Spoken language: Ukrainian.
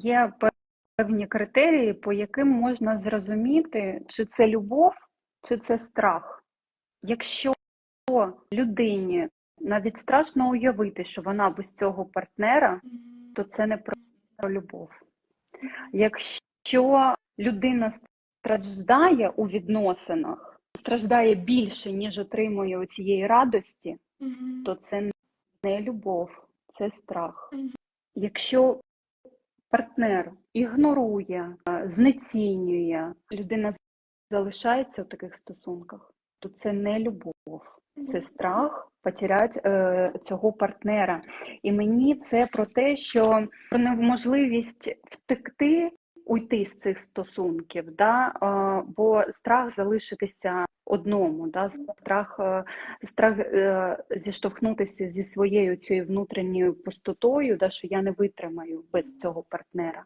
є певні критерії, по яким можна зрозуміти, чи це любов, чи це страх. Якщо людині навіть страшно уявити, що вона без цього партнера, то це не про любов. Якщо людина страждає у відносинах, страждає більше, ніж отримує у цієї радості, то це не любов, це страх. Якщо партнер ігнорує, е, знецінює, людина залишається в таких стосунках, то це не любов, це страх потеряти е, цього партнера. І мені це про те, що про неможливість втекти, уйти з цих стосунків, да? бо страх залишитися одному, да? страх, е, страх е, зіштовхнутися зі своєю цією внутрішньою пустотою, да? що я не витримаю без цього партнера.